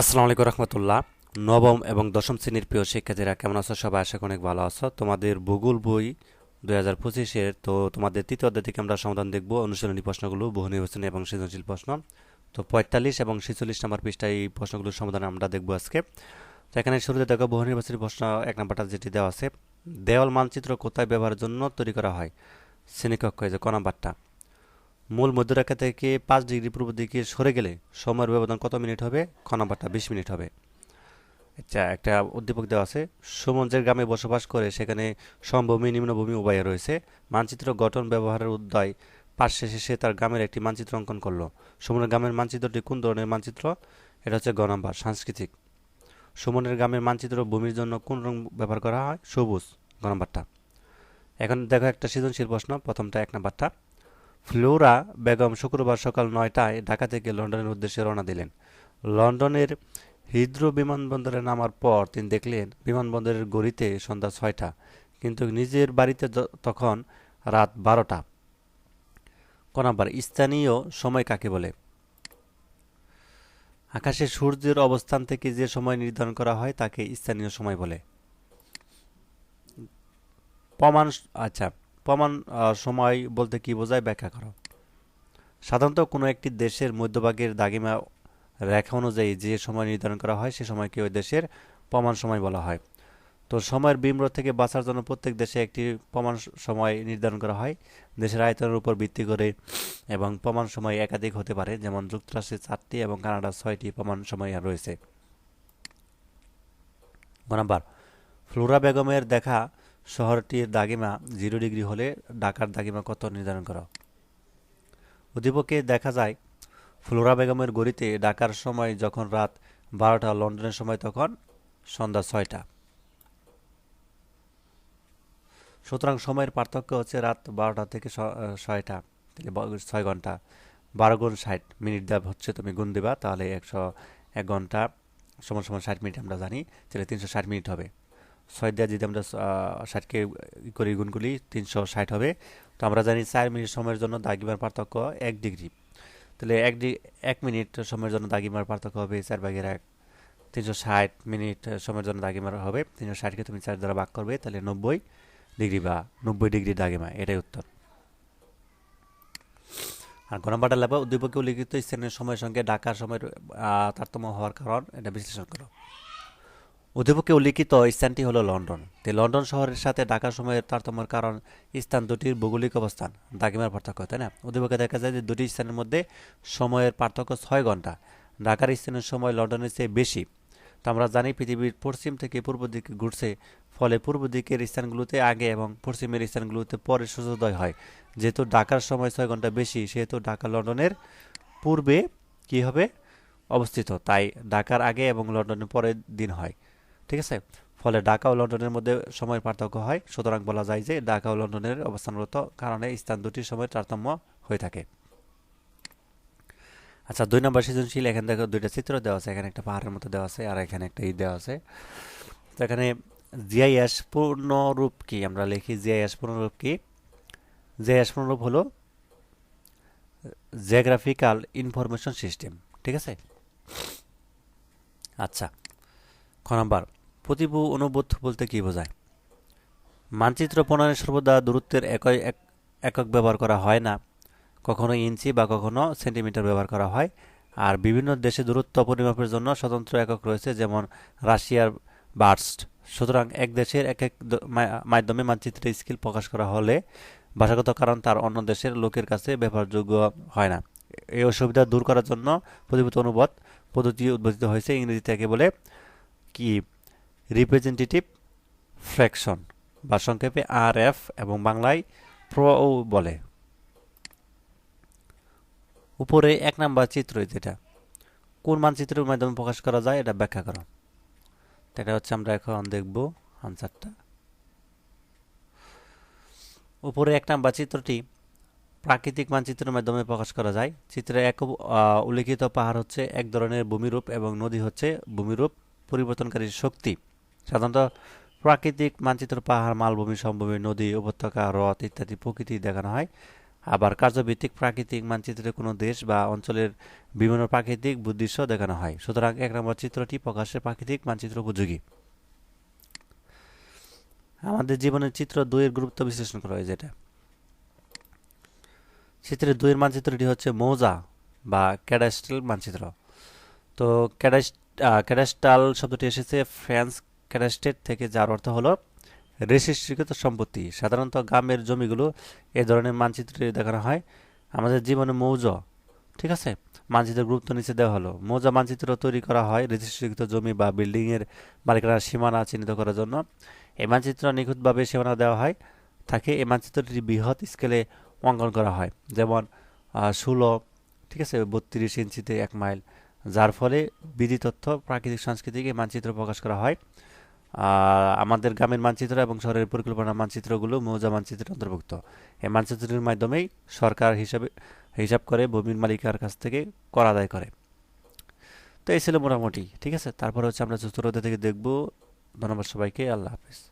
আসসালামু আলাইকুম রহমতুল্লাহ। নবম এবং দশম শ্রেণির প্রিয় শিক্ষার্থীরা, কেমন আছো? সবাই আশা অনেক ভালো আছো। তোমাদের ভূগোল বই দুই হাজার পঁচিশের, তো তোমাদের তৃতীয় অধ্যায় থেকে আমরা সমাধান দেখব। অনুশীলনী প্রশ্নগুলো বহু নির্বাচনী এবং সৃজনশীল প্রশ্ন। তো পঁয়তাল্লিশ এবং ছেচল্লিশ নম্বর পৃষ্ঠায় এই প্রশ্নগুলোর সমাধান আমরা দেখব আজকে। তো এখানে শুরুতে দেখো বহু নির্বাচনী প্রশ্ন এক নম্বরটা যেটি দেওয়া আছে, দেওয়াল মানচিত্র কোথায় ব্যবহারের জন্য তৈরি করা হয়? শ্রেণীকক্ষ, এই যে ক নাম্বারটা। মূল মধ্যরেখা থেকে পাঁচ ডিগ্রি পূর্ব দিকে সরে গেলে সময়ের ব্যবধান কত মিনিট হবে? খ নাম্বারটা বিশ মিনিট হবে। আচ্ছা একটা উদ্দীপক দেওয়া আছে। সুমঞ্জের গ্রামে বসবাস করে সেখানে সমভূমি, নিম্নভূমি উভয় রয়েছে। মানচিত্র গঠন ব্যবহারের উদ্যয় পাশ শেষে সে তার গ্রামের একটি মানচিত্র অঙ্কন করল। সুমনের গ্রামের মানচিত্রটি কোন ধরনের মানচিত্র? এটা হচ্ছে গ নাম্বার, সাংস্কৃতিক। সুমনের গ্রামের মানচিত্র ভূমির জন্য কোন রং ব্যবহার করা হয়? সবুজ। গ এখন দেখো একটা সৃজনশীল প্রশ্ন, প্রথমটা এক নাম্বারটা। ফ্লোরা বেগম শুক্রবার সকাল নয়টায় ঢাকা থেকে লন্ডনের উদ্দেশ্যে রওনা দিলেন। লন্ডনের হিদ্রো বিমানবন্দরে নামার পর তিনি দেখলেন, বিমানবন্দরের গড়িতে সন্ধ্যা ছয়টা, কিন্তু নিজের বাড়িতে তখন রাত বারোটা। ক নাম্বার, স্থানীয় সময় কাকে বলে? আকাশে সূর্যের অবস্থান থেকে যে সময় নির্ধারণ করা হয় তাকে স্থানীয় সময় বলে। প্রমাণ আচ্ছা। প্রমাণ সময় বলতে কি বোঝায় ব্যাখ্যা করো। সাধারণত কোনো একটি দেশের মধ্যভাগের দাগিমা রেখা অনুযায়ী যে সময় নির্ধারণ করা হয়, সে সময়কে ওই দেশের প্রমাণ সময় বলা হয়। তো সময়ের বিম্র থেকে বাঁচার জন্য প্রত্যেক দেশে একটি প্রমাণ সময় নির্ধারণ করা হয়। দেশের আয়তনের উপর ভিত্তি করে এবং প্রমাণ সময় একাধিক হতে পারে, যেমন যুক্তরাষ্ট্রে চারটি এবং কানাডার ছয়টি প্রমাণ সময় রয়েছে। ফ্লোরা বেগমের দেখা শহরটির দাগিমা জিরো ডিগ্রি হলে ঢাকার দাগিমা কত নির্ধারণ করো? উদ্দীপকে দেখা যায়, ফ্লোরা বেগমের গড়িতে ঢাকার সময় যখন রাত বারোটা, লন্ডনের সময় তখন সন্ধ্যা ছয়টা। সুতরাং সময়ের পার্থক্য হচ্ছে রাত বারোটা থেকে ছয়টা, তাহলে ছয় ঘণ্টা। বারো গুণ ষাট মিনিট দেওয়া হচ্ছে, তুমি গুণ দেবা, তাহলে একশো এক ঘণ্টা সমান সমান ষাট মিনিট আমরা জানি, তাহলে তিনশো ষাট মিনিট হবে। ছয় দেওয়া যদি আমরা ষাটকে করি, গুণ করি, তিনশো ষাট হবে। তো আমরা জানি চার মিনিট সময়ের জন্য দাগিমার পার্থক্য এক ডিগ্রি। তাহলে এক ডি, এক মিনিট সময়ের জন্য দাগিমার পার্থক্য হবে চার ভাগের এক। তিনশো ষাট মিনিট সময়ের জন্য দাগিমার হবে। তিনশো ষাটকে তুমি চার দ্বারা ভাগ করবে, তাহলে নব্বই ডিগ্রি বা নব্বই ডিগ্রি দাগিমা এটাই উত্তর। আর গণবাটা লেবা উদ্দীপকে উল্লিখিত স্থানীয় সময়ের সঙ্গে ডাকার সময়ের তারতম্য হওয়ার কারণ, এটা বিশ্লেষণ করো। উদ্দীপকে উল্লিখিত স্থানটি হলো লন্ডন। তো লন্ডন শহরের সাথে ঢাকা সময়ের তারতম্যের কারণ, স্থান দুটির ভৌগোলিক অবস্থান। দাগিমার পার্থক্য, তাই না? উদ্দীপকে দেখা যায় যে দুটি স্থানের মধ্যে সময়ের পার্থক্য ছয় ঘণ্টা। ঢাকার স্থানের সময় লন্ডনের চেয়ে বেশি। তো আমরা জানি পৃথিবীর পশ্চিম থেকে পূর্ব দিকে ঘুরছে, ফলে পূর্ব দিকের স্থানগুলোতে আগে এবং পশ্চিমের স্থানগুলোতে পরে সূর্যোদয় হয়। যেহেতু ঢাকার সময় ছয় ঘণ্টা বেশি, সেহেতু ঢাকা লন্ডনের পূর্বে কি হবে? অবস্থিত। তাই ঢাকার আগে এবং লন্ডনের পরের দিন হয়। ঠিক আছে? ফলে ঢাকা ও লন্ডনের মধ্যে সময়ের পার্থক্য হয়। সুতরাং বলা যায় যে ঢাকা ও লন্ডনের অবস্থানগত কারণে স্থান দুটির সময় তারতম্য হয়ে থাকে। আচ্ছা দুই নম্বর সৃজনশীল, এখান থেকে দুইটা চিত্র দেওয়া আছে, এখানে একটা পাহাড়ের মতো দেওয়া আছে, আর এখানে একটা ই দেওয়া আছে। তো এখানে জিআইএস পূর্ণরূপ কি? আমরা লিখি জিআইএস পূর্ণরূপ কি? জিআইএস পূর্ণরূপ হলো জিওগ্রাফিক্যাল ইনফরমেশন সিস্টেম, ঠিক আছে? আচ্ছা খ নাম্বার। প্রতিভু অনুবোধ বলতে কি বোঝায়? মানচিত্র প্রণয়নে সর্বদা দূরত্বের একই এক- একক ব্যবহার করা হয় না। কখনো ইঞ্চি বা কখনো সেন্টিমিটার ব্যবহার করা হয়। আর বিভিন্ন দেশে দূরত্ব পরিমাপের জন্য স্বতন্ত্র একক রয়েছে, যেমন রাশিয়ার বার্স্ট। সুতরাং এক দেশের এক এক মাধ্যমে মানচিত্রের স্কিল প্রকাশ করা হলে ভাষাগত কারণ তার অন্য দেশের লোকের কাছে ব্যবহারযোগ্য হয় না। এই অসুবিধা দূর করার জন্য প্রতিভূত অনুবাদ পদ্ধতি উদ্ভাবিত হয়েছে। ইংরেজিতে একে বলে কি রিপ্রেজেন্টেটিভ ফ্র্যাকশন বা সংক্ষেপে আর এফ এবং বাংলায় প্র বলে। উপরে এক নাম্বার চিত্র যেটা। কোন মানচিত্রের মাধ্যমে প্রকাশ করা যায় এটা ব্যাখ্যা করো। এটা হচ্ছে আমরা এখন দেখব আনসারটা উপরে এক নাম্বার চিত্রটি প্রাকৃতিক মানচিত্রের মাধ্যমে প্রকাশ করা যায়। চিত্রে এক উল্লিখিত পাহাড় হচ্ছে এক ধরনের ভূমিরূপ এবং নদী হচ্ছে ভূমিরূপ পরিবর্তনকারী শক্তি। সাধারণত প্রাকৃতিক মানচিত্র, পাহাড়, মালভূমি, সমভূমি, নদী, উপত্যকা, হ্রদ ইত্যাদি প্রকৃতি দেখানো হয়। আবার কার্যভিত্তিক প্রাকৃতিক মানচিত্রে কোনো দেশ বা অঞ্চলের বিভিন্ন প্রাকৃতিক বুদ্ধিশ্য দেখানো হয়। সুতরাং এক নম্বর চিত্রটি প্রকাশের প্রাকৃতিক মানচিত্র উপযোগী। আমাদের জীবনের চিত্র দুইয়ের গুরুত্ব বিশ্লেষণ করা হয় যেটা। চিত্রের দুইয়ের মানচিত্রটি হচ্ছে মৌজা বা ক্যাডাস্ট্রাল মানচিত্র। তো ক্যাডাস্ট ক্যাডাস্টাল শব্দটি এসেছে ফ্রান্স ক্যাডাস্টেট থেকে যার অর্থ হলো রেজিস্ট্রিকৃত সম্পত্তি। সাধারণত গ্রামের জমিগুলো এ ধরনের মানচিত্রে দেখানো হয়। আমাদের জীবনে মৌজ, ঠিক আছে? মানচিত্রের গুরুত্ব নিচে দেওয়া হলো। মৌজা মানচিত্র তৈরি করা হয় রেজিস্ট্রিকৃত জমি বা বিল্ডিংয়ের মালিকানার সীমানা চিহ্নিত করার জন্য। এই মানচিত্র নিখুঁতভাবে সীমানা দেওয়া হয়। থাকে এই মানচিত্রটি বৃহৎ স্কেলে অঙ্কন করা হয়। যেমন ষোলো, ঠিক আছে? বত্রিশ ইঞ্চিতে এক মাইল। যার ফলে বিধি তথ্য প্রাকৃতিক সাংস্কৃতিক মানচিত্র প্রকাশ করা হয়। আমাদের গ্রামের মানচিত্র এবং শহরের পরিকল্পনা মানচিত্রগুলো মৌজা মানচিত্রের অন্তর্ভুক্ত। এই মানচিত্রের মাধ্যমেই সরকার হিসাবে হিসাব করে ভূমির মালিকার কাছ থেকে কর আদায় করে। তো এই ছিল মোটামুটি, ঠিক আছে? তারপরে হচ্ছে আমরা চতুর্থ থেকে দেখব। ধন্যবাদ সবাইকে, আল্লাহ হাফিজ।